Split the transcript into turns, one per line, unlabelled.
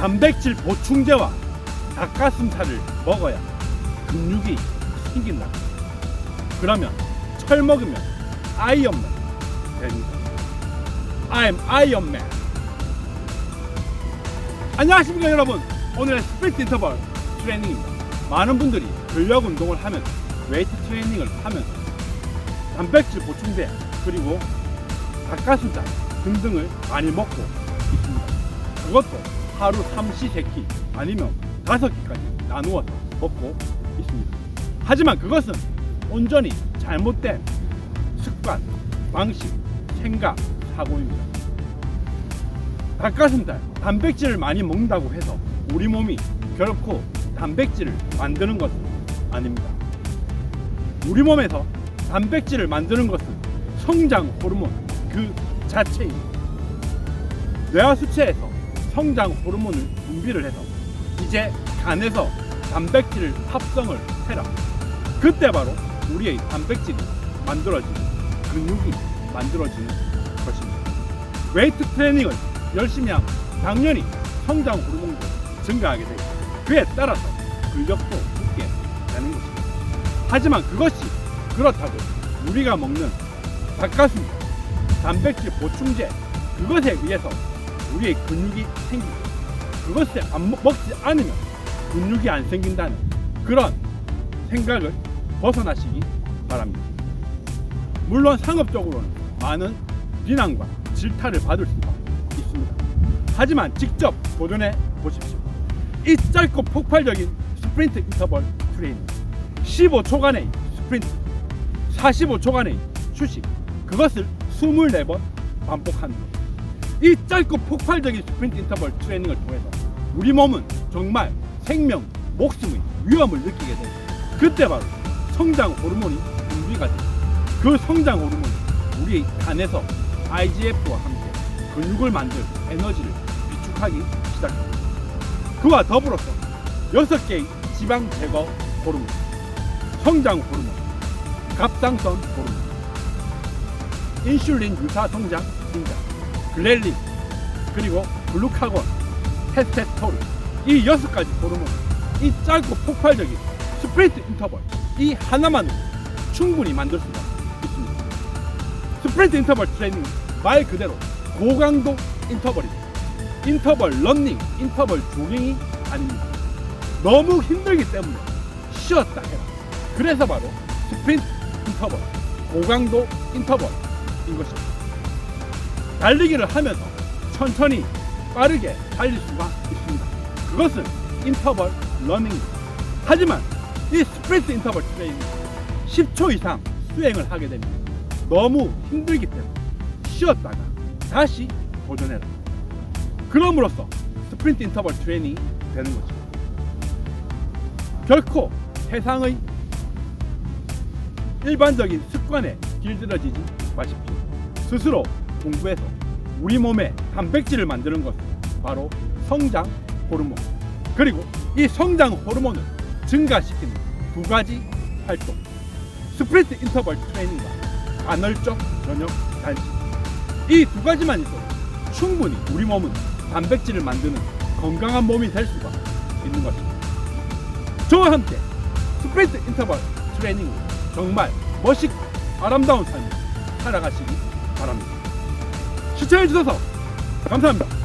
단백질 보충제와 닭가슴살을 먹어야 근육이 생긴다. 그러면 철 먹으면 아이언맨 됩니다. I'm 아이언맨. 안녕하십니까 여러분. 오늘의 스프린트 인터벌 트레이닝입니다. 많은 분들이 근력 운동을 하면서 웨이트 트레이닝을 하면서 단백질 보충제 그리고 닭가슴살 등등을 많이 먹고 있습니다. 그것도 하루 3시세끼 아니면 5끼까지 나누어서 먹고 있습니다. 하지만 그것은 온전히 잘못된 습관, 방식, 생각, 사고입니다. 닭가슴살, 단백질을 많이 먹는다고 해서 우리 몸이 결코 단백질을 만드는 것은 아닙니다. 우리 몸에서 단백질을 만드는 것은 성장 호르몬 그 자체입니다. 뇌와 수체에서 성장 호르몬을 분비를 해서 이제 간에서 단백질 합성을 해라. 그때 바로 우리의 단백질이 만들어지는 근육이 만들어지는 것입니다. 웨이트 트레이닝을 열심히 하면 당연히 성장 호르몬도 증가하게 되고 그에 따라서 근력도 붙게 되는 것입니다. 하지만 그것이 그렇다고 우리가 먹는 닭가슴살, 단백질 보충제 그것에 의해서 우리의 근육이 생기고 그것을 안 먹- 먹지 않으면 근육이 안 생긴다는 그런 생각을 벗어나시기 바랍니다. 물론 상업적으로는 많은 비난과 질타를 받을 수가 있습니다. 하지만 직접 도전해 보십시오. 이 짧고 폭발적인 스프린트 인터벌 트레이닝 15초간의 스프린트 45초간의 휴식 그것을 24번 반복하는 것. 이 짧고 폭발적인 스프린트 인터벌 트레이닝을 통해서 우리 몸은 정말 생명, 목숨의 위험을 느끼게 돼요. 그때 바로 성장 호르몬이 분비가 돼요. 그 성장 호르몬이 우리 간에서 IGF와 함께 근육을 만들 에너지를 비축하기 시작합니다. 그와 더불어서 여섯 개의 지방 제거 호르몬, 성장 호르몬, 갑상선 호르몬, 인슐린 유사 성장 인자, 글렐린, 그리고 글루카곤, 테스테스토론 이 여섯 가지 호르몬, 이 짧고 폭발적인 스프린트 인터벌 이 하나만으로 충분히 만들 수가 있습니다. 스프린트 인터벌 트레이닝 말 그대로 고강도 인터벌입니다. 인터벌 런닝, 인터벌 조깅이 아닙니다. 너무 힘들기 때문에 쉬었다 해라. 그래서 바로 스프린트 인터벌, 고강도 인터벌인 것입니다. 달리기를 하면서 천천히 빠르게 달릴 수가 있습니다. 그것은 인터벌 러닝입니다. 하지만 이 스프린트 인터벌 트레이닝 10초 이상 수행을 하게 됩니다. 너무 힘들기 때문에 쉬었다가 다시 도전해라. 그럼으로써 스프린트 인터벌 트레이닝이 되는 거죠. 결코 세상의 일반적인 습관에 길들여지지 마십시오. 스스로 공부해서 우리 몸에 단백질을 만드는 것은 바로 성장 호르몬. 그리고 이 성장 호르몬을 증가시키는 두 가지 활동. 스프린트 인터벌 트레이닝과 간헐적 저녁 단식. 이 두 가지만 있어도 충분히 우리 몸은 단백질을 만드는 건강한 몸이 될 수가 있는 것입니다. 저와 함께 스프린트 인터벌 트레이닝으로 정말 멋있고 아름다운 삶을 살아가시기 바랍니다. 시청해주셔서 감사합니다.